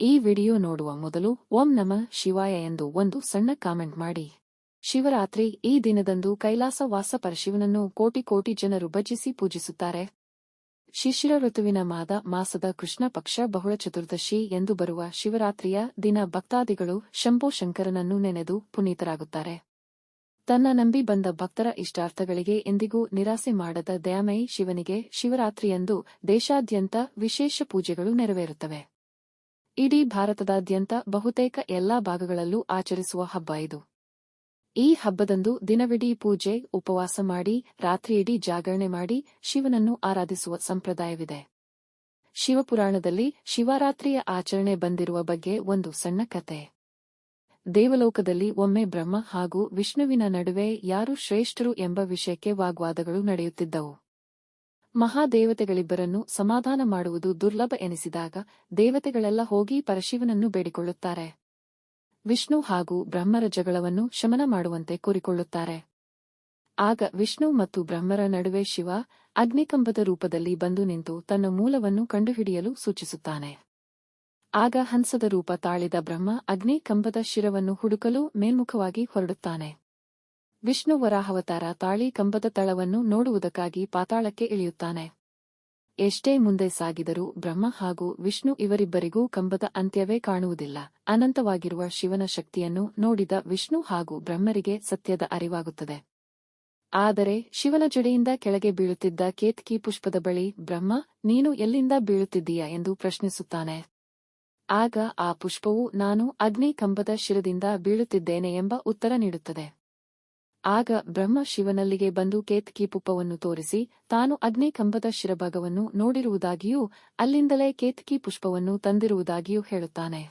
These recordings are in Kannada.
ಈ ವಿಡಿಯೋ ನೋಡುವ ಮೊದಲು ಓಂ ನಮ ಶಿವಾಯ ಎಂದು ಒಂದು ಸಣ್ಣ ಕಾಮೆಂಟ್ ಮಾಡಿ. ಶಿವರಾತ್ರಿ ಈ ದಿನದಂದು ಕೈಲಾಸ ವಾಸ ಪರಶಿವನನ್ನು ಕೋಟಿ ಕೋಟಿ ಜನರು ಭಜಿಸಿ ಪೂಜಿಸುತ್ತಾರೆ. ಶಿಶಿರ ಋತುವಿನ ಮಾದ ಮಾಸದ ಕೃಷ್ಣ ಪಕ್ಷ ಬಹುಳ ಚತುರ್ದಶಿ ಎಂದು ಬರುವ ಶಿವರಾತ್ರಿಯ ದಿನ ಭಕ್ತಾದಿಗಳು ಶಂಭೋ ಶಂಕರನನ್ನು ನೆನೆದು ಪುನೀತರಾಗುತ್ತಾರೆ. ತನ್ನ ನಂಬಿ ಬಂದ ಭಕ್ತರ ಇಷ್ಟಾರ್ಥಗಳಿಗೆ ಎಂದಿಗೂ ನಿರಾಸೆ ಮಾಡದ ದಯಾಮಯಿ ಶಿವನಿಗೆ ಶಿವರಾತ್ರಿಯಂದು ದೇಶಾದ್ಯಂತ ವಿಶೇಷ ಪೂಜೆಗಳು ನೆರವೇರುತ್ತವೆ. ಇಡೀ ಭಾರತದಾದ್ಯಂತ ಬಹುತೇಕ ಎಲ್ಲಾ ಭಾಗಗಳಲ್ಲೂ ಆಚರಿಸುವ ಹಬ್ಬ ಇದು. ಈ ಹಬ್ಬದಂದು ದಿನವಿಡೀ ಪೂಜೆ, ಉಪವಾಸ ಮಾಡಿ, ರಾತ್ರಿಯಿಡೀ ಜಾಗರಣೆ ಮಾಡಿ ಶಿವನನ್ನು ಆರಾಧಿಸುವ ಸಂಪ್ರದಾಯವಿದೆ. ಶಿವಪುರಾಣದಲ್ಲಿ ಶಿವರಾತ್ರಿಯ ಆಚರಣೆ ಬಂದಿರುವ ಬಗ್ಗೆ ಒಂದು ಸಣ್ಣ ಕತೆ. ದೇವಲೋಕದಲ್ಲಿ ಒಮ್ಮೆ ಬ್ರಹ್ಮ ಹಾಗೂ ವಿಷ್ಣುವಿನ ನಡುವೆ ಯಾರು ಶ್ರೇಷ್ಠರು ಎಂಬ ವಿಷಯಕ್ಕೆ ವಾಗ್ವಾದಗಳು ನಡೆಯುತ್ತಿದ್ದವು. ಮಹಾದೇವತೆಗಳಿಬ್ಬರನ್ನು ಸಮಾಧಾನ ಮಾಡುವುದು ದುರ್ಲಭ ಎನಿಸಿದಾಗ ದೇವತೆಗಳೆಲ್ಲ ಹೋಗಿ ಪರಶಿವನನ್ನು ಬೇಡಿಕೊಳ್ಳುತ್ತಾರೆ. ವಿಷ್ಣು ಹಾಗೂ ಬ್ರಹ್ಮರ ಜಗಳವನ್ನು ಶಮನ ಮಾಡುವಂತೆ ಕೋರಿಕೊಳ್ಳುತ್ತಾರೆ. ಆಗ ವಿಷ್ಣು ಮತ್ತು ಬ್ರಹ್ಮರ ನಡುವೆ ಶಿವ ಅಗ್ನಿಕಂಬದ ರೂಪದಲ್ಲಿ ಬಂದು ನಿಂತು ತನ್ನ ಮೂಲವನ್ನು ಕಂಡುಹಿಡಿಯಲು ಸೂಚಿಸುತ್ತಾನೆ. ಆಗ ಹಂಸದ ರೂಪ ತಾಳಿದ ಬ್ರಹ್ಮ ಅಗ್ನಿಕಂಬದ ಶಿರವನ್ನು ಹುಡುಕಲು ಮೇಲ್ಮುಖವಾಗಿ ಹೊರಡುತ್ತಾನೆ. ವಿಷ್ಣು ವರಾಹವತಾರ ತಾಳಿ ಕಂಬದ ತಳವನ್ನು ನೋಡುವುದಕ್ಕಾಗಿ ಪಾತಾಳಕ್ಕೆ ಇಳಿಯುತ್ತಾನೆ. ಎಷ್ಟೇ ಮುಂದೆ ಸಾಗಿದರೂ ಬ್ರಹ್ಮ ಹಾಗೂ ವಿಷ್ಣು ಇವರಿಬ್ಬರಿಗೂ ಕಂಬದ ಅಂತ್ಯವೇ ಕಾಣುವುದಿಲ್ಲ. ಅನಂತವಾಗಿರುವ ಶಿವನ ಶಕ್ತಿಯನ್ನು ನೋಡಿದ ವಿಷ್ಣು ಹಾಗೂ ಬ್ರಹ್ಮರಿಗೆ ಸತ್ಯದ ಅರಿವಾಗುತ್ತದೆ. ಆದರೆ ಶಿವನ ಜಡೆಯಿಂದ ಕೆಳಗೆ ಬೀಳುತ್ತಿದ್ದ ಕೇತ್ಕಿ ಪುಷ್ಪದ ಬಳಿ ಬ್ರಹ್ಮ, ನೀನು ಎಲ್ಲಿಂದ ಬೀಳುತ್ತಿದ್ದೀಯ ಎಂದು ಪ್ರಶ್ನಿಸುತ್ತಾನೆ. ಆಗ ಆ ಪುಷ್ಪವು, ನಾನು ಅಗ್ನಿ ಕಂಬದ ಶಿರದಿಂದ ಬೀಳುತ್ತಿದ್ದೇನೆ ಎಂಬ ಉತ್ತರ ನೀಡುತ್ತದೆ. ಆಗ ಬ್ರಹ್ಮ ಶಿವನಲ್ಲಿಗೆ ಬಂದು ಕೇತಕಿ ಪುಪ್ಪವನ್ನು ತೋರಿಸಿ, ತಾನು ಅಗ್ನಿ ಕಂಬದ ಶಿರಭಾಗವನ್ನು ನೋಡಿರುವುದಾಗಿಯೂ, ಅಲ್ಲಿಂದಲೇ ಕೇತಕಿ ಪುಷ್ಪವನ್ನು ತಂದಿರುವುದಾಗಿಯೂ ಹೇಳುತ್ತಾನೆ.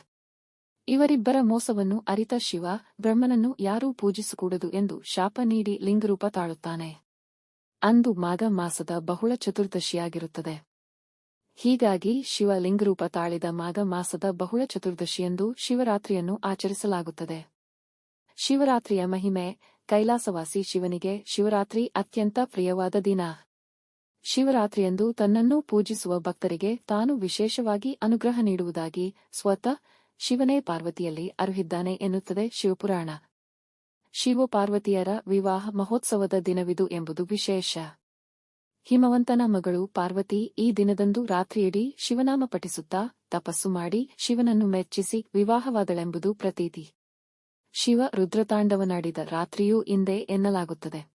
ಇವರಿಬ್ಬರ ಮೋಸವನ್ನು ಅರಿತ ಶಿವ, ಬ್ರಹ್ಮನನ್ನು ಯಾರೂ ಪೂಜಿಸಕೂಡದು ಎಂದು ಶಾಪ ನೀಡಿ ಲಿಂಗರೂಪ ತಾಳುತ್ತಾನೆ. ಅಂದು ಮಾಘ ಮಾಸದ ಬಹುಳ ಚತುರ್ದಶಿಯಾಗಿರುತ್ತದೆ. ಹೀಗಾಗಿ ಶಿವ ಲಿಂಗರೂಪ ತಾಳಿದ ಮಾಘ ಮಾಸದ ಬಹುಳ ಚತುರ್ದಶಿಯೆಂದು ಶಿವರಾತ್ರಿಯನ್ನು ಆಚರಿಸಲಾಗುತ್ತದೆ. ಶಿವರಾತ್ರಿಯ ಮಹಿಮೆ ಕೈಲಾಸವಾಸಿ ಶಿವನಿಗೆ ಶಿವರಾತ್ರಿ ಅತ್ಯಂತ ಪ್ರಿಯವಾದ ದಿನ. ಶಿವರಾತ್ರಿಯಂದು ತನ್ನನ್ನು ಪೂಜಿಸುವ ಭಕ್ತರಿಗೆ ತಾನು ವಿಶೇಷವಾಗಿ ಅನುಗ್ರಹ ನೀಡುವುದಾಗಿ ಸ್ವತಃ ಶಿವನೇ ಪಾರ್ವತಿಯಲ್ಲಿ ಅರುಹಿದ್ದಾನೆ ಎನ್ನುತ್ತದೆ ಶಿವಪುರಾಣ. ಶಿವಪಾರ್ವತಿಯರ ವಿವಾಹ ಮಹೋತ್ಸವದ ದಿನವಿದು ಎಂಬುದು ವಿಶೇಷ. ಹಿಮವಂತನ ಮಗಳು ಪಾರ್ವತಿ ಈ ದಿನದಂದು ರಾತ್ರಿಯಿಡೀ ಶಿವನಾಮ ಪಠಿಸುತ್ತಾ ತಪಸ್ಸು ಮಾಡಿ ಶಿವನನ್ನು ಮೆಚ್ಚಿಸಿ ವಿವಾಹವಾದಳೆಂಬುದು ಪ್ರತೀತಿ. ಶಿವ ರುದ್ರತಾಂಡವನಾಡಿದ ರಾತ್ರಿಯೂ ಇಂದೇ ಎನ್ನಲಾಗುತ್ತದೆ.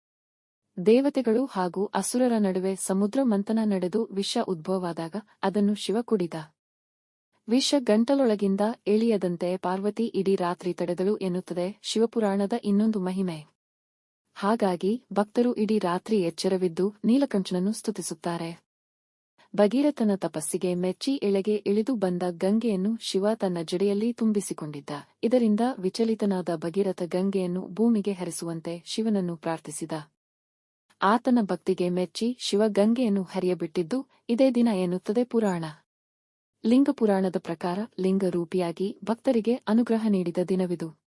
ದೇವತೆಗಳು ಹಾಗೂ ಅಸುರರ ನಡುವೆ ಸಮುದ್ರ ಮಂಥನ ನಡೆದು ವಿಷ ಉದ್ಭವವಾದಾಗ ಅದನ್ನು ಶಿವ ಕುಡಿದ. ವಿಷ ಗಂಟಲೊಳಗಿಂದ ಎಳಿಯದಂತೆ ಪಾರ್ವತಿ ಇಡೀ ರಾತ್ರಿ ತಡೆದಳು ಎನ್ನುತ್ತದೆ ಶಿವಪುರಾಣದ ಇನ್ನೊಂದು ಮಹಿಮೆ. ಹಾಗಾಗಿ ಭಕ್ತರು ಇಡೀ ರಾತ್ರಿ ಎಚ್ಚರವಿದ್ದು ನೀಲಕಂಠನನ್ನು ಸ್ತುತಿಸುತ್ತಾರೆ. ಭಗೀರಥನ ತಪಸ್ಸಿಗೆ ಮೆಚ್ಚಿ ಎಳೆಗೆ ಇಳಿದು ಬಂದ ಗಂಗೆಯನ್ನು ಶಿವ ತನ್ನ ಜಡೆಯಲ್ಲಿ ತುಂಬಿಸಿಕೊಂಡಿದ್ದ. ಇದರಿಂದ ವಿಚಲಿತನಾದ ಭಗೀರಥ ಗಂಗೆಯನ್ನು ಭೂಮಿಗೆ ಹರಿಸುವಂತೆ ಶಿವನನ್ನು ಪ್ರಾರ್ಥಿಸಿದ. ಆತನ ಭಕ್ತಿಗೆ ಮೆಚ್ಚಿ ಶಿವ ಗಂಗೆಯನ್ನು ಹರಿಯಬಿಟ್ಟಿದ್ದು ಇದೇ ದಿನ ಎನ್ನುತ್ತದೆ ಪುರಾಣ. ಲಿಂಗಪುರಾಣದ ಪ್ರಕಾರ ಲಿಂಗರೂಪಿಯಾಗಿ ಭಕ್ತರಿಗೆ ಅನುಗ್ರಹ ನೀಡಿದ ದಿನವಿದು.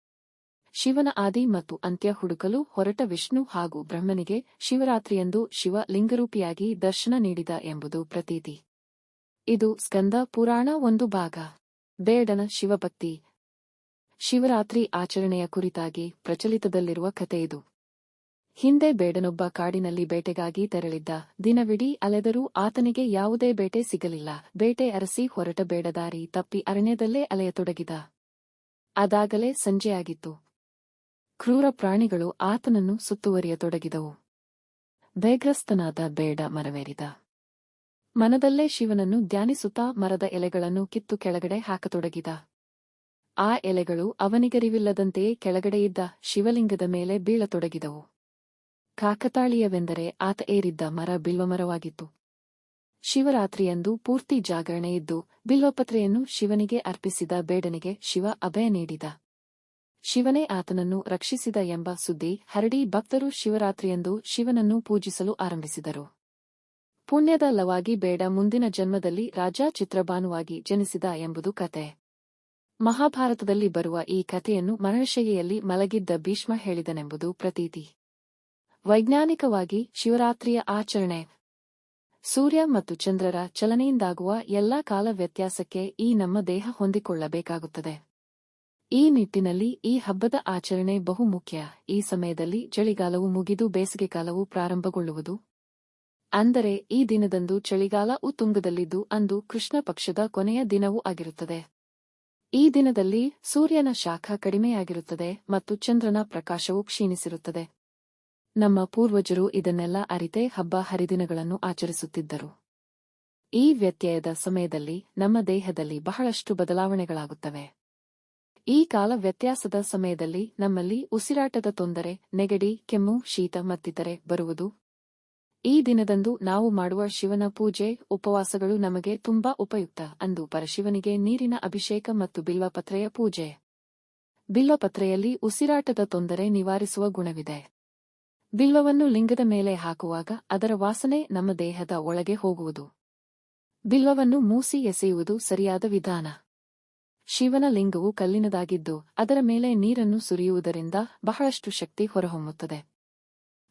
ಶಿವನ ಆದಿ ಮತ್ತು ಅಂತ್ಯ ಹುಡುಕಲು ಹೊರಟ ವಿಷ್ಣು ಹಾಗೂ ಬ್ರಹ್ಮನಿಗೆ ಶಿವರಾತ್ರಿಯಂದು ಶಿವ ಲಿಂಗರೂಪಿಯಾಗಿ ದರ್ಶನ ನೀಡಿದ ಎಂಬುದು ಪ್ರತೀತಿ. ಇದು ಸ್ಕಂದ ಪುರಾಣ ಒಂದು ಭಾಗ. ಬೇಡನ ಶಿವಭಕ್ತಿ. ಶಿವರಾತ್ರಿ ಆಚರಣೆಯ ಕುರಿತಾಗಿ ಪ್ರಚಲಿತದಲ್ಲಿರುವ ಕಥೆಯಿದು ಹಿಂದೆ ಬೇಡನೊಬ್ಬ ಕಾಡಿನಲ್ಲಿ ಬೇಟೆಗಾಗಿ ತೆರಳಿದ್ದ ದಿನವಿಡೀ ಅಲೆದರೂ ಆತನಿಗೆ ಯಾವುದೇ ಬೇಟೆ ಸಿಗಲಿಲ್ಲ. ಬೇಟೆ ಅರಸಿ ಹೊರಟ ಬೇಡದಾರಿ ತಪ್ಪಿ ಅರಣ್ಯದಲ್ಲೇ ಅಲೆಯತೊಡಗಿದ. ಅದಾಗಲೇ ಸಂಜೆಯಾಗಿತ್ತು. ಕ್ರೂರ ಪ್ರಾಣಿಗಳು ಆತನನ್ನು ಸುತ್ತುವರಿಯತೊಡಗಿದವು. ಬೇಗ್ರಸ್ತನಾದ ಬೇಡ ಮರವೇರಿದ. ಮನದಲ್ಲೇ ಶಿವನನ್ನು ಧ್ಯಾನಿಸುತ್ತಾ ಮರದ ಎಲೆಗಳನ್ನು ಕಿತ್ತು ಕೆಳಗಡೆ ಹಾಕತೊಡಗಿದ. ಆ ಎಲೆಗಳು ಅವನಿಗರಿವಿಲ್ಲದಂತೆಯೇ ಕೆಳಗಡೆಯಿದ್ದ ಶಿವಲಿಂಗದ ಮೇಲೆ ಬೀಳತೊಡಗಿದವು. ಕಾಕತಾಳೀಯವೆಂದರೆ ಆತ ಏರಿದ್ದ ಮರ ಬಿಲ್ವಮರವಾಗಿತ್ತು ಶಿವರಾತ್ರಿಯಂದು ಪೂರ್ತಿ ಜಾಗರಣೆಯಿದ್ದು ಬಿಲ್ವಪತ್ರೆಯನ್ನು ಶಿವನಿಗೆ ಅರ್ಪಿಸಿದ ಬೇಡನಿಗೆ ಶಿವ ಅಭಯ ನೀಡಿದ. ಶಿವನೇ ಆತನನ್ನು ರಕ್ಷಿಸಿದ ಎಂಬ ಸುದ್ದಿ ಹರಡಿ ಭಕ್ತರು ಶಿವರಾತ್ರಿಯಂದು ಶಿವನನ್ನು ಪೂಜಿಸಲು ಆರಂಭಿಸಿದರು. ಪುಣ್ಯದ ಲವಾಗಿ ಬೇಡ ಮುಂದಿನ ಜನ್ಮದಲ್ಲಿ ರಾಜಾ ಚಿತ್ರಭಾನುವಾಗಿ ಜನಿಸಿದ ಎಂಬುದು ಕತೆ. ಮಹಾಭಾರತದಲ್ಲಿ ಬರುವ ಈ ಕಥೆಯನ್ನು ಮರಣಶಯ್ಯೆಯಲ್ಲಿ ಮಲಗಿದ್ದ ಭೀಷ್ಮ ಹೇಳಿದನೆಂಬುದು ಪ್ರತೀತಿ. ವೈಜ್ಞಾನಿಕವಾಗಿ ಶಿವರಾತ್ರಿಯ ಆಚರಣೆ. ಸೂರ್ಯ ಮತ್ತು ಚಂದ್ರರ ಚಲನೆಯಿಂದಾಗುವ ಎಲ್ಲಾ ಕಾಲ ವ್ಯತ್ಯಾಸಕ್ಕೆ ಈ ನಮ್ಮ ದೇಹ ಹೊಂದಿಕೊಳ್ಳಬೇಕಾಗುತ್ತದೆ. ಈ ನಿಟ್ಟಿನಲ್ಲಿ ಈ ಹಬ್ಬದ ಆಚರಣೆ ಬಹು ಮುಖ್ಯ. ಈ ಸಮಯದಲ್ಲಿ ಚಳಿಗಾಲವು ಮುಗಿದು ಬೇಸಿಗೆಕಾಲವು ಪ್ರಾರಂಭಗೊಳ್ಳುವುದು. ಅಂದರೆ ಈ ದಿನದಂದು ಚಳಿಗಾಲ ಉತ್ತುಂಗದಲ್ಲಿದ್ದು ಅಂದು ಕೃಷ್ಣ ಪಕ್ಷದ ಕೊನೆಯ ದಿನವೂ ಆಗಿರುತ್ತದೆ. ಈ ದಿನದಲ್ಲಿ ಸೂರ್ಯನ ಶಾಖ ಕಡಿಮೆಯಾಗಿರುತ್ತದೆ ಮತ್ತು ಚಂದ್ರನ ಪ್ರಕಾಶವು ಕ್ಷೀಣಿಸಿರುತ್ತದೆ. ನಮ್ಮ ಪೂರ್ವಜರು ಇದನ್ನೆಲ್ಲ ಅರಿತೆ ಹಬ್ಬ ಹರಿದಿನಗಳನ್ನು ಆಚರಿಸುತ್ತಿದ್ದರು. ಈ ವ್ಯತ್ಯಯದ ಸಮಯದಲ್ಲಿ ನಮ್ಮ ದೇಹದಲ್ಲಿ ಬಹಳಷ್ಟು ಬದಲಾವಣೆಗಳಾಗುತ್ತವೆ. ಈ ಕಾಲ ವ್ಯತ್ಯಾಸದ ಸಮಯದಲ್ಲಿ ನಮ್ಮಲ್ಲಿ ಉಸಿರಾಟದ ತೊಂದರೆ, ನೆಗಡಿ, ಕೆಮ್ಮು, ಶೀತ ಮತ್ತಿತರೆ ಬರುವುದು. ಈ ದಿನದಂದು ನಾವು ಮಾಡುವ ಶಿವನ ಪೂಜೆ, ಉಪವಾಸಗಳು ನಮಗೆ ತುಂಬಾ ಉಪಯುಕ್ತ ಅಂದು ಪರಶಿವನಿಗೆ ನೀರಿನ ಅಭಿಷೇಕ ಮತ್ತು ಬಿಲ್ವಪತ್ರೆಯ ಪೂಜೆ. ಬಿಲ್ವಪತ್ರೆಯಲ್ಲಿ ಉಸಿರಾಟದ ತೊಂದರೆ ನಿವಾರಿಸುವ ಗುಣವಿದೆ. ಬಿಲ್ವವನ್ನು ಲಿಂಗದ ಮೇಲೆ ಹಾಕುವಾಗ ಅದರ ವಾಸನೆ ನಮ್ಮ ದೇಹದ ಒಳಗೆ ಹೋಗುವುದು. ಬಿಲ್ವವನ್ನು ಮೂಸಿ ಎಸೆಯುವುದು ಸರಿಯಾದ ವಿಧಾನ. ಶಿವನ ಲಿಂಗವು ಕಲ್ಲಿನದಾಗಿದ್ದು, ಅದರ ಮೇಲೆ ನೀರನ್ನು ಸುರಿಯುವುದರಿಂದ ಬಹಳಷ್ಟು ಶಕ್ತಿ ಹೊರಹೊಮ್ಮುತ್ತದೆ.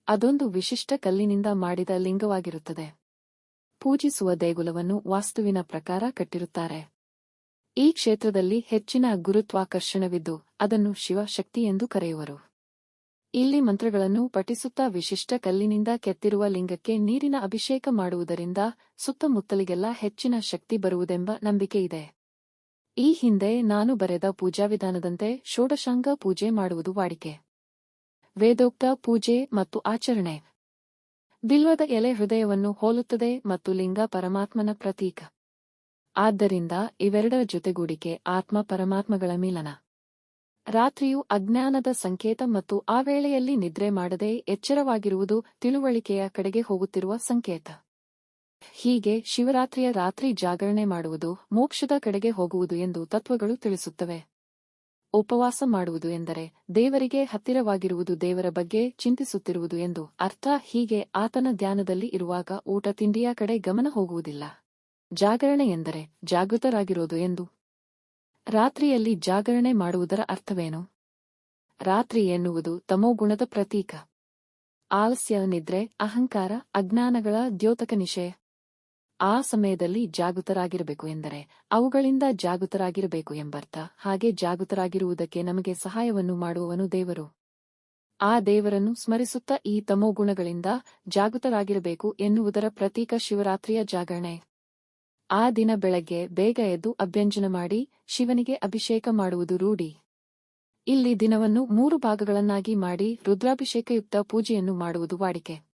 ಅದೊಂದು ವಿಶಿಷ್ಟ ಕಲ್ಲಿನಿಂದ ಮಾಡಿದ ಲಿಂಗವಾಗಿರುತ್ತದೆ. ಪೂಜಿಸುವ ದೇಗುಲವನ್ನು ವಾಸ್ತುವಿನ ಪ್ರಕಾರ ಕಟ್ಟಿರುತ್ತಾರೆ. ಈ ಕ್ಷೇತ್ರದಲ್ಲಿ ಹೆಚ್ಚಿನ ಗುರುತ್ವಾಕರ್ಷಣವಿದ್ದು, ಅದನ್ನು ಶಿವಶಕ್ತಿ ಎಂದು ಕರೆಯುವರು. ಇಲ್ಲಿ ಮಂತ್ರಗಳನ್ನು ಪಠಿಸುತ್ತಾ ವಿಶಿಷ್ಟ ಕಲ್ಲಿನಿಂದ ಕೆತ್ತಿರುವ ಲಿಂಗಕ್ಕೆ ನೀರಿನ ಅಭಿಷೇಕ ಮಾಡುವುದರಿಂದ ಸುತ್ತಮುತ್ತಲಿಗೆಲ್ಲ ಹೆಚ್ಚಿನ ಶಕ್ತಿ ಬರುವುದೆಂಬ ನಂಬಿಕೆಯಿದೆ ಈ ಹಿಂದೆ ನಾನು ಬರೆದ ಪೂಜಾ ವಿಧಾನದಂತೆ ಷೋಡಶಾಂಗ ಪೂಜೆ ಮಾಡುವುದು ವಾಡಿಕೆ. ವೇದೋಕ್ತ ಪೂಜೆ ಮತ್ತು ಆಚರಣೆ. ಬಿಲ್ವದ ಎಲೆ ಹೃದಯವನ್ನು ಹೋಲುತ್ತದೆ ಮತ್ತು ಲಿಂಗ ಪರಮಾತ್ಮನ ಪ್ರತೀಕ. ಆದ್ದರಿಂದ ಇವೆರಡರ ಜೊತೆಗೂಡಿಕೆ ಆತ್ಮ ಪರಮಾತ್ಮಗಳ ಮಿಲನ. ರಾತ್ರಿಯು ಅಜ್ಞಾನದ ಸಂಕೇತ ಮತ್ತು ಆ ವೇಳೆಯಲ್ಲಿ ನಿದ್ರೆ ಮಾಡದೆ ಎಚ್ಚರವಾಗಿರುವುದು ತಿಳುವಳಿಕೆಯ ಕಡೆಗೆ ಹೋಗುತ್ತಿರುವ ಸಂಕೇತ. ಹೀಗೆ ಶಿವರಾತ್ರಿಯ ರಾತ್ರಿ ಜಾಗರಣೆ ಮಾಡುವುದು ಮೋಕ್ಷದ ಕಡೆಗೆ ಹೋಗುವುದು ಎಂದು ತತ್ವಗಳು ತಿಳಿಸುತ್ತವೆ. ಉಪವಾಸ ಮಾಡುವುದು ಎಂದರೆ ದೇವರಿಗೆ ಹತ್ತಿರವಾಗಿರುವುದು ದೇವರ ಬಗ್ಗೆ ಚಿಂತಿಸುತ್ತಿರುವುದು ಎಂದು ಅರ್ಥ ಹೀಗೆ ಆತನ ಧ್ಯಾನದಲ್ಲಿ ಇರುವಾಗ ಊಟ ತಿಂಡಿಯ ಕಡೆ ಗಮನ ಹೋಗುವುದಿಲ್ಲ. ಜಾಗರಣೆ ಎಂದರೆ ಜಾಗೃತರಾಗಿರೋದು ಎಂದು. ರಾತ್ರಿಯಲ್ಲಿ ಜಾಗರಣೆ ಮಾಡುವುದರ ಅರ್ಥವೇನು? ರಾತ್ರಿ ಎನ್ನುವುದು ತಮೋಗುಣದ ಪ್ರತೀಕ. ಆಲಸ್ಯ, ನಿದ್ರೆ, ಅಹಂಕಾರ, ಅಜ್ಞಾನಗಳ ದ್ಯೋತಕ ಆ ಸಮಯದಲ್ಲಿ ಜಾಗೃತರಾಗಿರಬೇಕು ಎಂದರೆ ಅವುಗಳಿಂದ ಜಾಗೃತರಾಗಿರಬೇಕು ಎಂಬರ್ಥ. ಹಾಗೆ ಜಾಗೃತರಾಗಿರುವುದಕ್ಕೆ ನಮಗೆ ಸಹಾಯವನ್ನು ಮಾಡುವವನು ದೇವರು. ಆ ದೇವರನ್ನು ಸ್ಮರಿಸುತ್ತಾ ಈ ತಮೋಗುಣಗಳಿಂದ ಜಾಗೃತರಾಗಿರಬೇಕು ಎನ್ನುವುದರ ಪ್ರತೀಕ ಶಿವರಾತ್ರಿಯ ಜಾಗರಣೆ. ಆ ದಿನ ಬೆಳಗ್ಗೆ ಬೇಗ ಎದ್ದು ಅಭ್ಯಂಜನ ಮಾಡಿ ಶಿವನಿಗೆ ಅಭಿಷೇಕ ಮಾಡುವುದು ರೂಢಿ. ಇಲ್ಲಿ ದಿನವನ್ನು ಮೂರು ಭಾಗಗಳನ್ನಾಗಿ ಮಾಡಿ ರುದ್ರಾಭಿಷೇಕಯುಕ್ತ ಪೂಜೆಯನ್ನು ಮಾಡುವುದು ವಾಡಿಕೆ.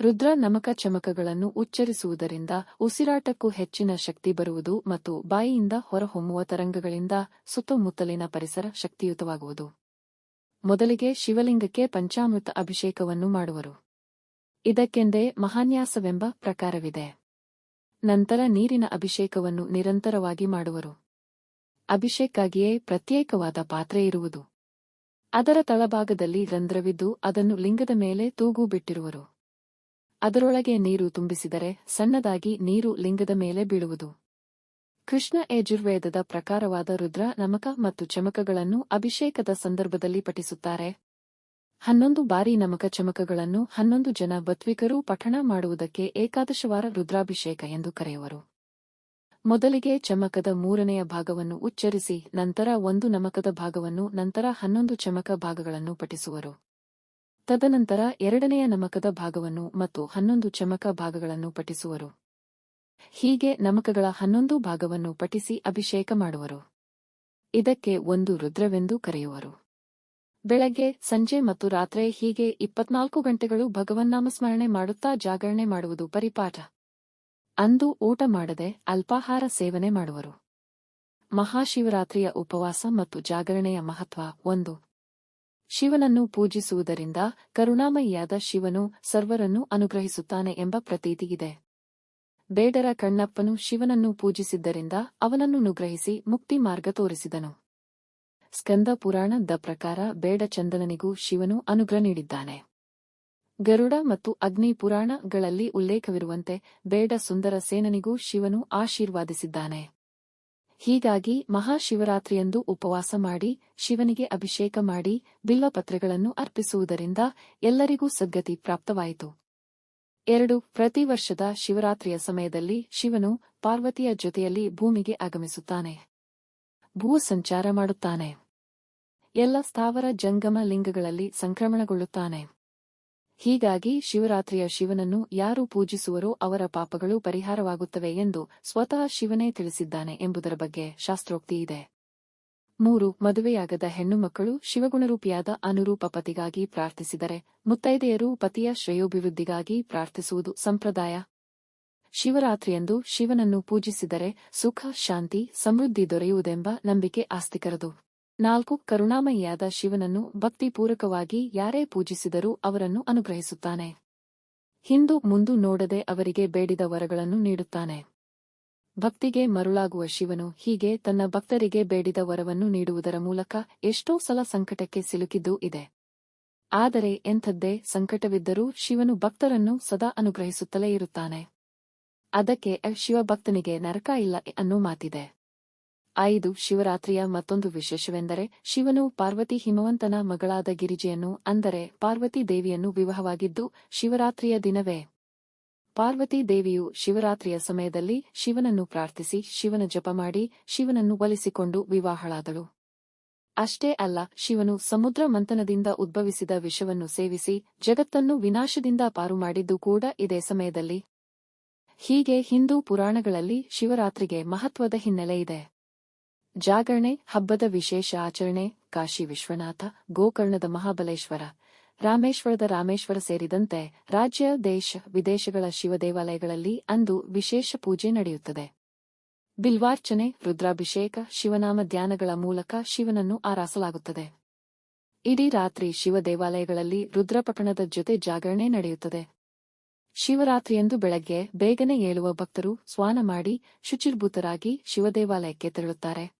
ರುದ್ರ ನಮಕ ಚಮಕಗಳನ್ನು ಉಚ್ಚರಿಸುವುದರಿಂದ ಉಸಿರಾಟಕ್ಕೂ ಹೆಚ್ಚಿನ ಶಕ್ತಿ ಬರುವುದು ಮತ್ತು ಬಾಯಿಯಿಂದ ಹೊರಹೊಮ್ಮುವ ತರಂಗಗಳಿಂದ ಸುತ್ತಮುತ್ತಲಿನ ಪರಿಸರ ಶಕ್ತಿಯುತವಾಗುವುದು. ಮೊದಲಿಗೆ ಶಿವಲಿಂಗಕ್ಕೆ ಪಂಚಾಮೃತ ಅಭಿಷೇಕವನ್ನು ಮಾಡುವರು. ಇದಕ್ಕೆಂದೇ ಮಹಾನ್ಯಾಸವೆಂಬ ಪ್ರಕಾರವಿದೆ. ನಂತರ ನೀರಿನ ಅಭಿಷೇಕವನ್ನು ನಿರಂತರವಾಗಿ ಮಾಡುವರು. ಅಭಿಷೇಕಾಗಿಯೇ ಪ್ರತ್ಯೇಕವಾದ ಪಾತ್ರೆ ಇರುವುದು. ಅದರ ತಳಭಾಗದಲ್ಲಿ ರಂಧ್ರವಿದ್ದು ಅದನ್ನು ಲಿಂಗದ ಮೇಲೆ ತೂಗು ಬಿಟ್ಟಿರುವರು. ಅದರೊಳಗೆ ನೀರು ತುಂಬಿಸಿದರೆ ಸಣ್ಣದಾಗಿ ನೀರು ಲಿಂಗದ ಮೇಲೆ ಬೀಳುವುದು. ಕೃಷ್ಣ ಯಜುರ್ವೇದದ ಪ್ರಕಾರವಾದ ರುದ್ರ ನಮಕ ಮತ್ತು ಚಮಕಗಳನ್ನು ಅಭಿಷೇಕದ ಸಂದರ್ಭದಲ್ಲಿ ಪಠಿಸುತ್ತಾರೆ. ಹನ್ನೊಂದು ಬಾರಿ ನಮಕ ಚಮಕಗಳನ್ನು ಹನ್ನೊಂದು ಜನ ಬತ್ವಿಕರು ಪಠಣ ಮಾಡುವುದಕ್ಕೆ ಏಕಾದಶವಾರ ರುದ್ರಾಭಿಷೇಕ ಎಂದು ಕರೆಯುವರು. ಮೊದಲಿಗೆ ಚಮಕದ ಮೂರನೆಯ ಭಾಗವನ್ನು ಉಚ್ಚರಿಸಿ, ನಂತರ ಒಂದು ನಮಕದ ಭಾಗವನ್ನು, ನಂತರ ಹನ್ನೊಂದು ಚಮಕ ಭಾಗಗಳನ್ನು ಪಠಿಸುವರು. ತದನಂತರ ಎರಡನೆಯ ನಮಕದ ಭಾಗವನ್ನು ಮತ್ತು ಹನ್ನೊಂದು ಚಮಕ ಭಾಗಗಳನ್ನು ಪಠಿಸುವರು. ಹೀಗೆ ನಮಕಗಳ ಹನ್ನೊಂದು ಭಾಗವನ್ನು ಪಠಿಸಿ ಅಭಿಷೇಕ ಮಾಡುವರು. ಇದಕ್ಕೆ ಒಂದು ರುದ್ರವೆಂದು ಕರೆಯುವರು. ಬೆಳಗ್ಗೆ, ಸಂಜೆ ಮತ್ತು ರಾತ್ರಿ ಹೀಗೆ ಇಪ್ಪತ್ನಾಲ್ಕು ಗಂಟೆಗಳು ಭಗವನ್ನಾಮಸ್ಮರಣೆ ಮಾಡುತ್ತಾ ಜಾಗರಣೆ ಮಾಡುವುದು ಪರಿಪಾಠ. ಅಂದು ಊಟ ಮಾಡದೆ ಅಲ್ಪಾಹಾರ ಸೇವನೆ ಮಾಡುವರು. ಮಹಾಶಿವರಾತ್ರಿಯ ಉಪವಾಸ ಮತ್ತು ಜಾಗರಣೆಯ ಮಹತ್ವ ಒಂದು. ಶಿವನನ್ನು ಪೂಜಿಸುವುದರಿಂದ ಕರುಣಾಮಯಿಯಾದ ಶಿವನು ಸರ್ವರನ್ನು ಅನುಗ್ರಹಿಸುತ್ತಾನೆ ಎಂಬ ಪ್ರತೀತಿಯಿದೆ ಬೇಡರ ಕಣ್ಣಪ್ಪನು ಶಿವನನ್ನು ಪೂಜಿಸಿದ್ದರಿಂದ ಅವನನ್ನು ನುಗ್ರಹಿಸಿ ಮುಕ್ತಿ ಮಾರ್ಗ ತೋರಿಸಿದನು. ಸ್ಕಂದ ಪುರಾಣದ ಪ್ರಕಾರ ಬೇಡ ಚಂದನನಿಗೂ ಶಿವನು ಅನುಗ್ರಹ ನೀಡಿದ್ದಾನೆ. ಗರುಡ ಮತ್ತು ಅಗ್ನಿ ಪುರಾಣಗಳಲ್ಲಿ ಉಲ್ಲೇಖವಿರುವಂತೆ ಬೇಡ ಸುಂದರ ಸೇನನಿಗೂ ಶಿವನು ಆಶೀರ್ವಾದಿಸಿದ್ದಾನೆ. ಹೀಗಾಗಿ ಮಹಾಶಿವರಾತ್ರಿಯಂದು ಉಪವಾಸ ಮಾಡಿ, ಶಿವನಿಗೆ ಅಭಿಷೇಕ ಮಾಡಿ ಬಿಲ್ವಪತ್ರೆಗಳನ್ನು ಅರ್ಪಿಸುವುದರಿಂದ ಎಲ್ಲರಿಗೂ ಸದ್ಗತಿ ಪ್ರಾಪ್ತವಾಯಿತು. ಎರಡು, ಪ್ರತಿ ವರ್ಷದ ಶಿವರಾತ್ರಿಯ ಸಮಯದಲ್ಲಿ ಶಿವನು ಪಾರ್ವತಿಯ ಜೊತೆಯಲ್ಲಿ ಭೂಮಿಗೆ ಆಗಮಿಸುತ್ತಾನೆ. ಭೂ ಸಂಚಾರ ಮಾಡುತ್ತಾನೆ. ಎಲ್ಲ ಸ್ಥಾವರ ಜಂಗಮ ಲಿಂಗಗಳಲ್ಲಿ ಸಂಕ್ರಮಣಗೊಳ್ಳುತ್ತಾನೆ. ಹೀಗಾಗಿ ಶಿವರಾತ್ರಿಯ ಶಿವನನ್ನು ಯಾರು ಪೂಜಿಸುವರೋ ಅವರ ಪಾಪಗಳು ಪರಿಹಾರವಾಗುತ್ತವೆ ಎಂದು ಸ್ವತಃ ಶಿವನೇ ತಿಳಿಸಿದ್ದಾನೆ ಎಂಬುದರ ಬಗ್ಗೆ ಶಾಸ್ತ್ರೋಕ್ತಿ ಇದೆ. ಮೂರು, ಮದುವೆಯಾಗದ ಹೆಣ್ಣುಮಕ್ಕಳು ಶಿವಗುಣರೂಪಿಯಾದ ಅನುರೂಪ ಪತಿಗಾಗಿ ಪ್ರಾರ್ಥಿಸಿದರೆ ಮುತ್ತೈದೆಯರು ಪತಿಯ ಶ್ರೇಯೋಭಿವೃದ್ಧಿಗಾಗಿ ಪ್ರಾರ್ಥಿಸುವುದು ಸಂಪ್ರದಾಯ. ಶಿವರಾತ್ರಿಯಂದು ಶಿವನನ್ನು ಪೂಜಿಸಿದರೆ ಸುಖ, ಶಾಂತಿ, ಸಮೃದ್ಧಿ ದೊರೆಯುವುದೆಂಬ ನಂಬಿಕೆ ಆಸ್ತಿಕರದು. ನಾಲ್ಕು ಕರುಣಾಮಯಿಯಾದ ಶಿವನನ್ನು ಭಕ್ತಿಪೂರ್ವಕವಾಗಿ ಯಾರೇ ಪೂಜಿಸಿದರೂ ಅವರನ್ನು ಅನುಗ್ರಹಿಸುತ್ತಾನೆ. ಹಿಂದು ಮುಂದು ನೋಡದೆ ಅವರಿಗೆ ಬೇಡಿದ ವರಗಳನ್ನು ನೀಡುತ್ತಾನೆ. ಭಕ್ತಿಗೆ ಮರುಳಾಗುವ ಶಿವನು ಹೀಗೆ ತನ್ನ ಭಕ್ತರಿಗೆ ಬೇಡಿದ ವರವನ್ನು ನೀಡುವುದರ ಮೂಲಕ ಎಷ್ಟೋ ಸಲ ಸಂಕಟಕ್ಕೆ ಸಿಲುಕಿದ್ದೂ ಇದೆ. ಆದರೆ ಎಂಥದ್ದೇ ಸಂಕಟವಿದ್ದರೂ ಶಿವನು ಭಕ್ತರನ್ನು ಸದಾ ಅನುಗ್ರಹಿಸುತ್ತಲೇ ಇರುತ್ತಾನೆ. ಅದಕ್ಕೆ ಶಿವಭಕ್ತನಿಗೆ ನರಕ ಇಲ್ಲ ಅನ್ನೋ ಮಾತಿದೆ. ಐದು, ಶಿವರಾತ್ರಿಯ ಮತ್ತೊಂದು ವಿಶೇಷವೆಂದರೆ ಶಿವನು ಪಾರ್ವತಿ ಹಿಮವಂತನ ಮಗಳಾದ ಗಿರಿಜೆಯನ್ನು, ಅಂದರೆ ಪಾರ್ವತಿ ದೇವಿಯನ್ನು ವಿವಾಹವಾಗಿದ್ದು ಶಿವರಾತ್ರಿಯ ದಿನವೇ. ಪಾರ್ವತಿ ದೇವಿಯು ಶಿವರಾತ್ರಿಯ ಸಮಯದಲ್ಲಿ ಶಿವನನ್ನು ಪ್ರಾರ್ಥಿಸಿ, ಶಿವನ ಜಪ ಮಾಡಿ, ಶಿವನನ್ನು ಒಲಿಸಿಕೊಂಡು ವಿವಾಹಳಾದಳು. ಅಷ್ಟೇ ಅಲ್ಲ, ಶಿವನು ಸಮುದ್ರ ಮಂಥನದಿಂದ ಉದ್ಭವಿಸಿದ ವಿಷವನ್ನು ಸೇವಿಸಿ, ಜಗತ್ತನ್ನು ವಿನಾಶದಿಂದ ಪಾರು ಮಾಡಿದ್ದು ಕೂಡ ಇದೇ ಸಮಯದಲ್ಲಿ. ಹೀಗೆ ಹಿಂದೂ ಪುರಾಣಗಳಲ್ಲಿ ಶಿವರಾತ್ರಿಗೆ ಮಹತ್ವದ ಹಿನ್ನೆಲೆ ಇದೆ. ಜಾಗರಣೆ, ಹಬ್ಬದ ವಿಶೇಷ ಆಚರಣೆ, ಕಾಶಿ ವಿಶ್ವನಾಥ, ಗೋಕರ್ಣದ ಮಹಾಬಲೇಶ್ವರ, ರಾಮೇಶ್ವರದ ರಾಮೇಶ್ವರ ಸೇರಿದಂತೆ ರಾಜ್ಯ, ದೇಶ, ವಿದೇಶಗಳ ಶಿವ ದೇವಾಲಯಗಳಲ್ಲಿ ಅಂದು ವಿಶೇಷ ಪೂಜೆ ನಡೆಯುತ್ತದೆ. ಬಿಲ್ವಾರ್ಚನೆ, ರುದ್ರಾಭಿಷೇಕ, ಶಿವನಾಮ ಧ್ಯಾನಗಳ ಮೂಲಕ ಶಿವನನ್ನು ಆರಾಸಲಾಗುತ್ತದೆ. ಇಡೀ ರಾತ್ರಿ ಶಿವ ದೇವಾಲಯಗಳಲ್ಲಿ ರುದ್ರಪಠಣದ ಜೊತೆ ಜಾಗರಣೆ ನಡೆಯುತ್ತದೆ. ಶಿವರಾತ್ರಿಯಂದು ಬೆಳಗ್ಗೆ ಬೇಗನೆ ಏಳುವ ಭಕ್ತರು ಸ್ವಾನ ಮಾಡಿ ಶುಚಿರ್ಭೂತರಾಗಿ ಶಿವದೇವಾಲಯಕ್ಕೆ ತೆರಳುತ್ತಾರೆ.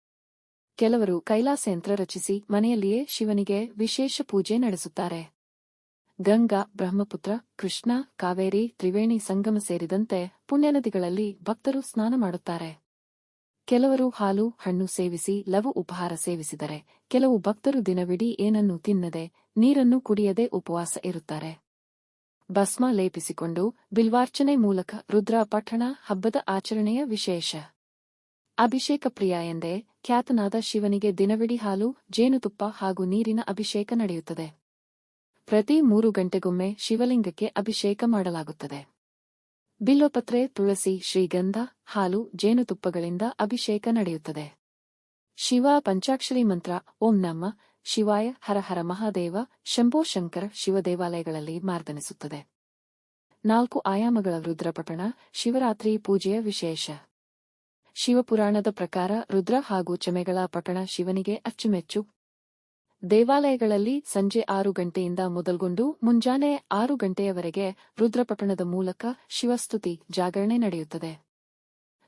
ಕೆಲವರು ಕೈಲಾಸ ಯಂತ್ರ ರಚಿಸಿ ಮನೆಯಲ್ಲಿಯೇ ಶಿವನಿಗೆ ವಿಶೇಷ ಪೂಜೆ ನಡೆಸುತ್ತಾರೆ. ಗಂಗಾ, ಬ್ರಹ್ಮಪುತ್ರ, ಕೃಷ್ಣ, ಕಾವೇರಿ, ತ್ರಿವೇಣಿ ಸಂಗಮ ಸೇರಿದಂತೆ ಪುಣ್ಯನದಿಗಳಲ್ಲಿ ಭಕ್ತರು ಸ್ನಾನ ಮಾಡುತ್ತಾರೆ. ಕೆಲವರು ಹಾಲು, ಹಣ್ಣು ಸೇವಿಸಿ ಲವು ಉಪಹಾರ ಸೇವಿಸಿದರೆ, ಕೆಲವು ಭಕ್ತರು ದಿನವಿಡೀ ಏನನ್ನೂ ತಿನ್ನದೆ, ನೀರನ್ನು ಕುಡಿಯದೆ ಉಪವಾಸ ಇರುತ್ತಾರೆ. ಭಸ್ಮ ಲೇಪಿಸಿಕೊಂಡು ಬಿಲ್ವಾರ್ಚನೆ ಮೂಲಕ ರುದ್ರ ಪಠಣ ಹಬ್ಬದ ಆಚರಣೆಯ ವಿಶೇಷ. ಅಭಿಷೇಕ ಪ್ರಿಯ ಎಂದೇ ಖ್ಯಾತನಾದ ಶಿವನಿಗೆ ದಿನವಿಡೀ ಹಾಲು, ಜೇನುತುಪ್ಪ ಹಾಗೂ ನೀರಿನ ಅಭಿಷೇಕ ನಡೆಯುತ್ತದೆ. ಪ್ರತಿ ಮೂರು ಗಂಟೆಗೊಮ್ಮೆ ಶಿವಲಿಂಗಕ್ಕೆ ಅಭಿಷೇಕ ಮಾಡಲಾಗುತ್ತದೆ. ಬಿಲ್ವಪತ್ರೆ ತುಳಸಿ, ಶ್ರೀಗಂಧ, ಹಾಲು, ಜೇನುತುಪ್ಪಗಳಿಂದ ಅಭಿಷೇಕ ನಡೆಯುತ್ತದೆ. ಶಿವ ಪಂಚಾಕ್ಷರಿ ಮಂತ್ರ, ಓಂ ನಮ್ಮ ಶಿವಾಯ ಹರ ಹರ ಮಹಾದೇವ, ಶಂಭೋ ಶಂಕರ ಶಿವ ದೇವಾಲಯಗಳಲ್ಲಿ ಮಾರ್ದನಿಸುತ್ತದೆ. ನಾಲ್ಕು ಆಯಾಮಗಳ ರುದ್ರಪಠಣ, ಶಿವರಾತ್ರಿ ಪೂಜೆಯ ವಿಶೇಷ. ಶಿವಪುರಾಣದ ಪ್ರಕಾರ ರುದ್ರ ಹಾಗೂ ಚಮೆಗಳ ಪಟಣ ಶಿವನಿಗೆ ಅಚ್ಚುಮೆಚ್ಚು. ದೇವಾಲಯಗಳಲ್ಲಿ ಸಂಜೆ ಆರು ಗಂಟೆಯಿಂದ ಮೊದಲ್ಗೊಂಡು ಮುಂಜಾನೆ ಆರು ಗಂಟೆಯವರೆಗೆ ರುದ್ರಪಟ್ಟಣದ ಮೂಲಕ ಶಿವಸ್ತುತಿ ಜಾಗರಣೆ ನಡೆಯುತ್ತದೆ.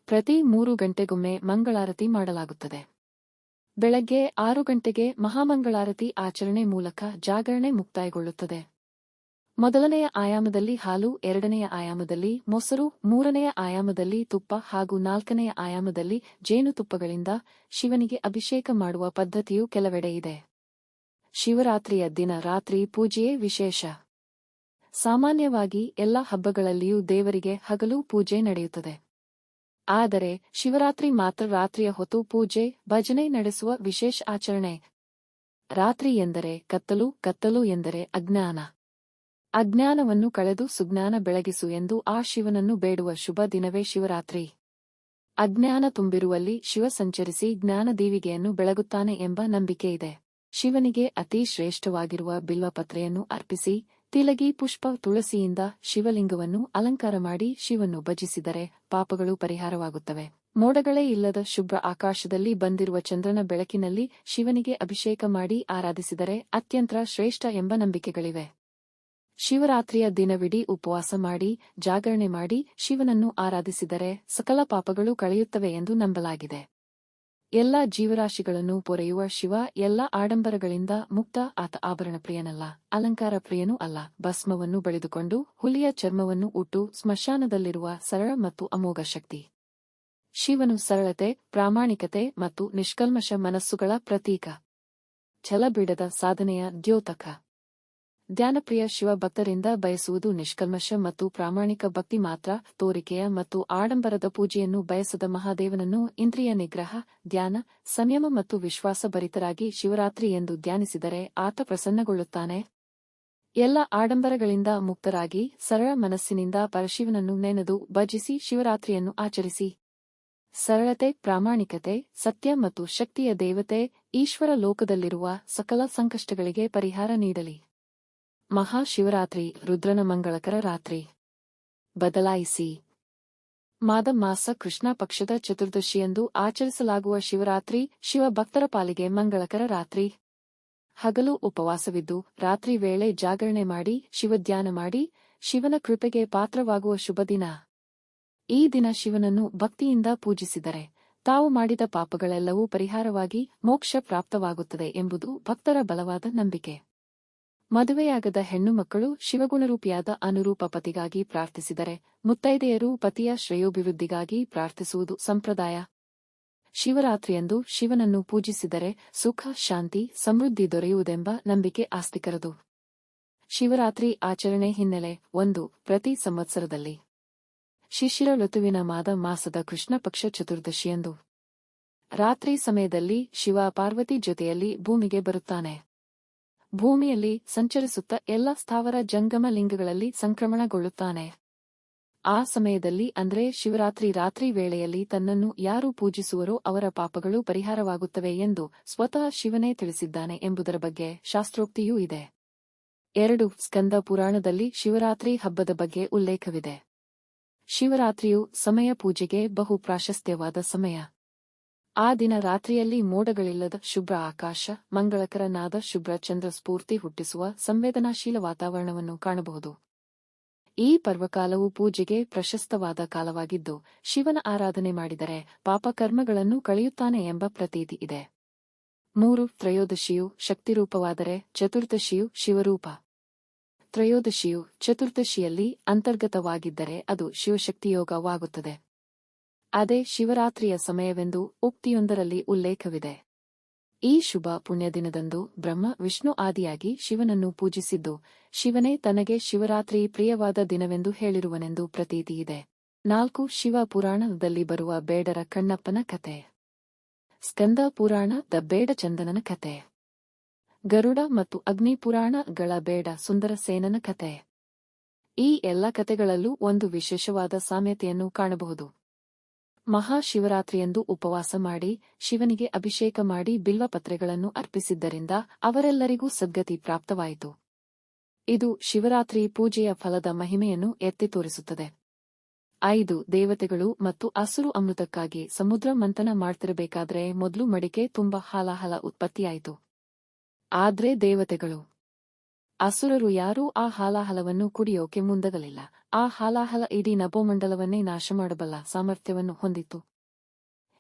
ಪ್ರತಿ ಮೂರು ಗಂಟೆಗೊಮ್ಮೆ ಮಂಗಳಾರತಿ ಮಾಡಲಾಗುತ್ತದೆ. ಬೆಳಗ್ಗೆ ಆರು ಗಂಟೆಗೆ ಮಹಾಮಂಗಳಾರತಿ ಆಚರಣೆ ಮೂಲಕ ಜಾಗರಣೆ ಮುಕ್ತಾಯಗೊಳ್ಳುತ್ತದೆ. ಮೊದಲನೆಯ ಆಯಾಮದಲ್ಲಿ ಹಾಲು, ಎರಡನೆಯ ಆಯಾಮದಲ್ಲಿ ಮೊಸರು, ಮೂರನೆಯ ಆಯಾಮದಲ್ಲಿ ತುಪ್ಪ ಹಾಗೂ ನಾಲ್ಕನೆಯ ಆಯಾಮದಲ್ಲಿ ಜೇನುತುಪ್ಪಗಳಿಂದ ಶಿವನಿಗೆ ಅಭಿಷೇಕ ಮಾಡುವ ಪದ್ಧತಿಯು ಕೆಲವೆಡೆ ಇದೆ. ಶಿವರಾತ್ರಿಯ ದಿನ ರಾತ್ರಿ ಪೂಜೆಯೇ ವಿಶೇಷ. ಸಾಮಾನ್ಯವಾಗಿ ಎಲ್ಲ ಹಬ್ಬಗಳಲ್ಲಿಯೂ ದೇವರಿಗೆ ಹಗಲು ಪೂಜೆ ನಡೆಯುತ್ತದೆ. ಆದರೆ ಶಿವರಾತ್ರಿ ಮಾತ್ರ ರಾತ್ರಿಯ ಹೊತ್ತು ಪೂಜೆ, ಭಜನೆ ನಡೆಸುವ ವಿಶೇಷ ಆಚರಣೆ. ರಾತ್ರಿ ಎಂದರೆ ಕತ್ತಲು ಕತ್ತಲು ಎಂದರೆ ಅಜ್ಞಾನ. ಅಜ್ಞಾನವನ್ನು ಕಳೆದು ಸುಜ್ಞಾನ ಬೆಳಗಿಸು ಎಂದು ಆ ಶಿವನನ್ನು ಬೇಡುವ ಶುಭ ದಿನವೇ ಶಿವರಾತ್ರಿ. ಅಜ್ಞಾನ ತುಂಬಿರುವಲ್ಲಿ ಶಿವ ಸಂಚರಿಸಿ ಜ್ಞಾನದೀವಿಗೆಯನ್ನು ಬೆಳಗುತ್ತಾನೆ ಎಂಬ ನಂಬಿಕೆ ಇದೆ. ಶಿವನಿಗೆ ಅತಿ ಶ್ರೇಷ್ಠವಾಗಿರುವ ಬಿಲ್ವಪತ್ರೆಯನ್ನು ಅರ್ಪಿಸಿ, ತಿಲಗಿ ಪುಷ್ಪ ತುಳಸಿಯಿಂದ ಶಿವಲಿಂಗವನ್ನು ಅಲಂಕಾರ ಮಾಡಿ ಶಿವನ್ನು ಭಜಿಸಿದರೆ ಪಾಪಗಳು ಪರಿಹಾರವಾಗುತ್ತವೆ. ಮೋಡಗಳೇ ಇಲ್ಲದ ಶುಭ್ರ ಆಕಾಶದಲ್ಲಿ ಬಂದಿರುವ ಚಂದ್ರನ ಬೆಳಕಿನಲ್ಲಿ ಶಿವನಿಗೆ ಅಭಿಷೇಕ ಮಾಡಿ ಆರಾಧಿಸಿದರೆ ಅತ್ಯಂತ ಶ್ರೇಷ್ಠ ಎಂಬ ನಂಬಿಕೆಗಳಿವೆ. ಶಿವರಾತ್ರಿಯ ದಿನವಿಡೀ ಉಪವಾಸ ಮಾಡಿ, ಜಾಗರಣೆ ಮಾಡಿ ಶಿವನನ್ನು ಆರಾಧಿಸಿದರೆ ಸಕಲ ಪಾಪಗಳು ಕಳೆಯುತ್ತವೆ ಎಂದು ನಂಬಲಾಗಿದೆ. ಎಲ್ಲ ಜೀವರಾಶಿಗಳನ್ನು ಪೊರೆಯುವ ಶಿವ ಎಲ್ಲ ಆಡಂಬರಗಳಿಂದ ಮುಕ್ತ, ಆತ ಆಭರಣ ಪ್ರಿಯನಲ್ಲ, ಅಲಂಕಾರ ಪ್ರಿಯನೂ ಅಲ್ಲ. ಭಸ್ಮವನ್ನು ಬಳಿದುಕೊಂಡು ಹುಲಿಯ ಚರ್ಮವನ್ನು ಉಟ್ಟು ಸ್ಮಶಾನದಲ್ಲಿರುವ ಸರಳ ಮತ್ತು ಅಮೋಘ ಶಕ್ತಿ. ಶಿವನು ಸರಳತೆ, ಪ್ರಾಮಾಣಿಕತೆ ಮತ್ತು ನಿಷ್ಕಲ್ಮಶ ಮನಸ್ಸುಗಳ ಪ್ರತೀಕ. ಛಲಬಿಡದ ಸಾಧನೆಯ ದ್ಯೋತಕ. ಧ್ಯಾನಪ್ರಿಯ ಶಿವಭಕ್ತರಿಂದ ಬಯಸುವುದು ನಿಷ್ಕಲ್ಮಶ ಮತ್ತು ಪ್ರಾಮಾಣಿಕ ಭಕ್ತಿ ಮಾತ್ರ, ತೋರಿಕೆಯ ಮತ್ತು ಆಡಂಬರದ ಪೂಜೆಯನ್ನು ಬಯಸದ ಮಹಾದೇವನನ್ನು ಇಂದ್ರಿಯ ನಿಗ್ರಹ, ಧ್ಯಾನ, ಸಂಯಮ ಮತ್ತು ವಿಶ್ವಾಸಭರಿತರಾಗಿ ಶಿವರಾತ್ರಿ ಎಂದು ಧ್ಯಾನಿಸಿದರೆ ಆತ ಪ್ರಸನ್ನಗೊಳ್ಳುತ್ತಾನೆ. ಎಲ್ಲ ಆಡಂಬರಗಳಿಂದ ಮುಕ್ತರಾಗಿ ಸರಳ ಮನಸ್ಸಿನಿಂದ ಪರಶಿವನನ್ನು ನೆನೆದು ಭಜಿಸಿ ಶಿವರಾತ್ರಿಯನ್ನು ಆಚರಿಸಿ. ಸರಳತೆ, ಪ್ರಾಮಾಣಿಕತೆ, ಸತ್ಯ ಮತ್ತು ಶಕ್ತಿಯ ದೇವತೆ, ಈಶ್ವರ ಲೋಕದಲ್ಲಿರುವ ಸಕಲ ಸಂಕಷ್ಟಗಳಿಗೆ ಪರಿಹಾರ ನೀಡಲಿ. ಮಹಾಶಿವರಾತ್ರಿ, ರುದ್ರನ ಮಂಗಳಕರ ರಾತ್ರಿ. ಬದಲಾಯಿಸಿ. ಮಾದ ಮಾಸ ಕೃಷ್ಣ ಪಕ್ಷದ ಚತುರ್ದಶಿಯಂದು ಆಚರಿಸಲಾಗುವ ಶಿವರಾತ್ರಿ, ಶಿವ ಭಕ್ತರ ಪಾಲಿಗೆ ಮಂಗಳಕರ ರಾತ್ರಿ. ಹಗಲು ಉಪವಾಸವಿದ್ದು, ರಾತ್ರಿ ವೇಳೆ ಜಾಗರಣೆ ಮಾಡಿ ಶಿವಧ್ಯಾನ ಮಾಡಿ, ಶಿವನ ಕೃಪೆಗೆ ಪಾತ್ರವಾಗುವ ಶುಭ ದಿನ. ಈ ದಿನ ಶಿವನನ್ನು ಭಕ್ತಿಯಿಂದ ಪೂಜಿಸಿದರೆ, ತಾವು ಮಾಡಿದ ಪಾಪಗಳೆಲ್ಲವೂ ಪರಿಹಾರವಾಗಿ ಮೋಕ್ಷ ಪ್ರಾಪ್ತವಾಗುತ್ತದೆ ಎಂಬುದು ಭಕ್ತರ ಬಲವಾದ ನಂಬಿಕೆ. ಮದುವೆಯಾಗದ ಹೆಣ್ಣು ಮಕ್ಕಳು ಶಿವಗುಣರೂಪಿಯಾದ ಅನುರೂಪ ಪತಿಗಾಗಿ ಪ್ರಾರ್ಥಿಸಿದರೆ, ಮುತ್ತೈದೆಯರು ಪತಿಯ ಶ್ರೇಯೋಭಿವೃದ್ಧಿಗಾಗಿ ಪ್ರಾರ್ಥಿಸುವುದು ಸಂಪ್ರದಾಯ. ಶಿವರಾತ್ರಿಯಂದು ಶಿವನನ್ನು ಪೂಜಿಸಿದರೆ ಸುಖ, ಶಾಂತಿ, ಸಮೃದ್ಧಿ ದೊರೆಯುವುದೆಂಬ ನಂಬಿಕೆ ಆಸ್ತಿಕರದು. ಶಿವರಾತ್ರಿ ಆಚರಣೆ ಹಿನ್ನೆಲೆ ಒಂದು, ಪ್ರತಿ ಸಂವತ್ಸರದಲ್ಲಿ. ಶಿಶಿರ ಋತುವಿನ ಮಾದ ಮಾಸದ ಕೃಷ್ಣ ಪಕ್ಷ ಚತುರ್ದಶಿಯಂದು. ರಾತ್ರಿ ಸಮಯದಲ್ಲಿ ಶಿವ ಪಾರ್ವತಿ ಜೊತೆಯಲ್ಲಿ ಭೂಮಿಗೆ ಬರುತ್ತಾನೆ. ಭೂಮಿಯಲ್ಲಿ ಸಂಚರಿಸುತ್ತ ಎಲ್ಲ ಸ್ಥಾವರ ಜಂಗಮ ಲಿಂಗಗಳಲ್ಲಿ ಸಂಕ್ರಮಣಗೊಳ್ಳುತ್ತಾನೆ. ಆ ಸಮಯದಲ್ಲಿ ಅಂದ್ರೆ ಶಿವರಾತ್ರಿ ರಾತ್ರಿ ವೇಳೆಯಲ್ಲಿ ತನ್ನನ್ನು ಯಾರು ಪೂಜಿಸುವರೋ ಅವರ ಪಾಪಗಳು ಪರಿಹಾರವಾಗುತ್ತವೆ ಎಂದು ಸ್ವತಃ ಶಿವನೇ ತಿಳಿಸಿದ್ದಾನೆ ಎಂಬುದರ ಬಗ್ಗೆ ಶಾಸ್ತ್ರೋಕ್ತಿಯೂ ಇದೆ. ಎರಡು, ಸ್ಕಂದ ಪುರಾಣದಲ್ಲಿ ಶಿವರಾತ್ರಿ ಹಬ್ಬದ ಬಗ್ಗೆ ಉಲ್ಲೇಖವಿದೆ. ಶಿವರಾತ್ರಿಯು ಸಮಯ ಪೂಜೆಗೆ ಬಹು ಪ್ರಾಶಸ್ತ್ಯವಾದ ಸಮಯ. ಆ ದಿನ ರಾತ್ರಿಯಲ್ಲಿ ಮೋಡಗಳಿಲ್ಲದ ಶುಭ್ರ ಆಕಾಶ, ಮಂಗಳಕರನಾದ ಶುಭ್ರ ಚಂದ್ರ ಸ್ಫೂರ್ತಿ ಹುಟ್ಟಿಸುವ ಸಂವೇದನಾಶೀಲ ವಾತಾವರಣವನ್ನು ಕಾಣಬಹುದು. ಈ ಪರ್ವಕಾಲವು ಪೂಜೆಗೆ ಪ್ರಶಸ್ತವಾದ ಕಾಲವಾಗಿದ್ದು, ಶಿವನ ಆರಾಧನೆ ಮಾಡಿದರೆ ಪಾಪಕರ್ಮಗಳನ್ನು ಕಳೆಯುತ್ತಾನೆ ಎಂಬ ಪ್ರತೀತಿ ಇದೆ. ಮೂರು, ತ್ರಯೋದಶಿಯು ಶಕ್ತಿರೂಪವಾದರೆ ಚತುರ್ದಶಿಯು ಶಿವರೂಪ. ತ್ರಯೋದಶಿಯು ಚತುರ್ದಶಿಯಲ್ಲಿ ಅಂತರ್ಗತವಾಗಿದ್ದರೆ ಅದು ಶಿವಶಕ್ತಿಯೋಗವಾಗುತ್ತದೆ. ಅದೇ ಶಿವರಾತ್ರಿಯ ಸಮಯವೆಂದು ಉಕ್ತಿಯೊಂದರಲ್ಲಿ ಉಲ್ಲೇಖವಿದೆ. ಈ ಶುಭ ಪುಣ್ಯದಿನದಂದು ಬ್ರಹ್ಮ ವಿಷ್ಣು ಆದಿಯಾಗಿ ಶಿವನನ್ನು ಪೂಜಿಸಿದ್ದು, ಶಿವನೇ ತನಗೆ ಶಿವರಾತ್ರಿ ಪ್ರಿಯವಾದ ದಿನವೆಂದು ಹೇಳಿರುವನೆಂದು ಪ್ರತೀತಿಯಿದೆ ನಾಲ್ಕು ಶಿವ ಪುರಾಣದಲ್ಲಿ ಬರುವ ಬೇಡರ ಕಣ್ಣಪ್ಪನ ಕತೆ ಸ್ಕಂದ ಪುರಾಣ ದ ಬೇಡಚಂದನನ ಕತೆ ಗರುಡ ಮತ್ತು ಅಗ್ನಿ ಪುರಾಣಗಳ ಬೇಡ ಸುಂದರ ಸೇನನ ಕತೆ ಈ ಎಲ್ಲ ಕತೆಗಳಲ್ಲೂ ಒಂದು ವಿಶೇಷವಾದ ಸಾಮ್ಯತೆಯನ್ನು ಕಾಣಬಹುದು. ಮಹಾಶಿವರಾತ್ರಿಯಂದು ಉಪವಾಸ ಮಾಡಿ, ಶಿವನಿಗೆ ಅಭಿಷೇಕ ಮಾಡಿ ಬಿಲ್ವಪತ್ರೆಗಳನ್ನು ಅರ್ಪಿಸಿದ್ದರಿಂದ ಅವರೆಲ್ಲರಿಗೂ ಸದ್ಗತಿ ಪ್ರಾಪ್ತವಾಯಿತು. ಇದು ಶಿವರಾತ್ರಿ ಪೂಜೆಯ ಫಲದ ಮಹಿಮೆಯನ್ನು ಎತ್ತಿ ತೋರಿಸುತ್ತದೆ. ಐದು ದೇವತೆಗಳು ಮತ್ತು ಹಸುರು ಅಮೃತಕ್ಕಾಗಿ ಸಮುದ್ರ ಮಂಥನ ಮಾಡ್ತಿರಬೇಕಾದರೆ ಮೊದಲು ಮಡಿಕೆ ತುಂಬ ಹಾಲಾಹಲ ಉತ್ಪತ್ತಿಯಾಯಿತು. ಆದ್ರೆ ದೇವತೆಗಳು ಅಸುರರು ಯಾರೂ ಆ ಹಾಲಾಹಲವನ್ನು ಕುಡಿಯೋಕೆ ಮುಂದಗಲಿಲ್ಲ. ಆ ಹಾಲಾಹಲ ಇಡೀ ನಭೋಮಂಡಲವನ್ನೇ ನಾಶ ಮಾಡಬಲ್ಲ ಸಾಮರ್ಥ್ಯವನ್ನು ಹೊಂದಿತ್ತು.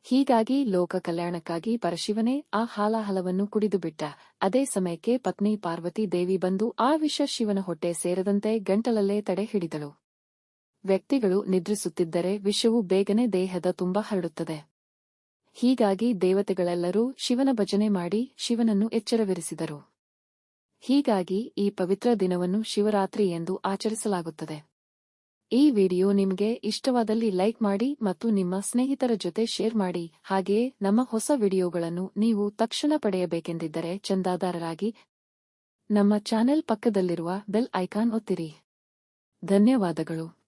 ಹೀಗಾಗಿ ಲೋಕ ಕಲ್ಯಾಣಕ್ಕಾಗಿ ಪರಶಿವನೇ ಆ ಹಾಲಾಹಲವನ್ನು ಕುಡಿದುಬಿಟ್ಟ ಅದೇ ಸಮಯಕ್ಕೆ ಪತ್ನಿ ಪಾರ್ವತಿ ದೇವಿ ಬಂದು ಆ ವಿಷ ಶಿವನ ಹೊಟ್ಟೆ ಸೇರದಂತೆ ಗಂಟಲಲ್ಲೇ ತಡೆ ಹಿಡಿದಳು. ವ್ಯಕ್ತಿಗಳು ನಿದ್ರಿಸುತ್ತಿದ್ದರೆ ವಿಷವು ಬೇಗನೆ ದೇಹದ ತುಂಬ ಹರಡುತ್ತದೆ. ಹೀಗಾಗಿ ದೇವತೆಗಳೆಲ್ಲರೂ ಶಿವನ ಭಜನೆ ಮಾಡಿ ಶಿವನನ್ನು ಎಚ್ಚರವಿರಿಸಿದರು. ಹೀಗಾಗಿ ಈ ಪವಿತ್ರ ದಿನವನ್ನು ಶಿವರಾತ್ರಿ ಎಂದು ಆಚರಿಸಲಾಗುತ್ತದೆ. ಈ ವಿಡಿಯೋ ನಿಮಗೆ ಇಷ್ಟವಾದಲ್ಲಿ ಲೈಕ್ ಮಾಡಿ ಮತ್ತು ನಿಮ್ಮ ಸ್ನೇಹಿತರ ಜೊತೆ ಶೇರ್ ಮಾಡಿ. ಹಾಗೆಯೇ ನಮ್ಮ ಹೊಸ ವಿಡಿಯೋಗಳನ್ನು ನೀವು ತಕ್ಷಣ ಪಡೆಯಬೇಕೆಂದಿದ್ದರೆ ಚಂದಾದಾರರಾಗಿ ನಮ್ಮ ಚಾನೆಲ್ ಪಕ್ಕದಲ್ಲಿರುವ ಬೆಲ್ ಐಕಾನ್ ಒತ್ತಿರಿ. ಧನ್ಯವಾದಗಳು.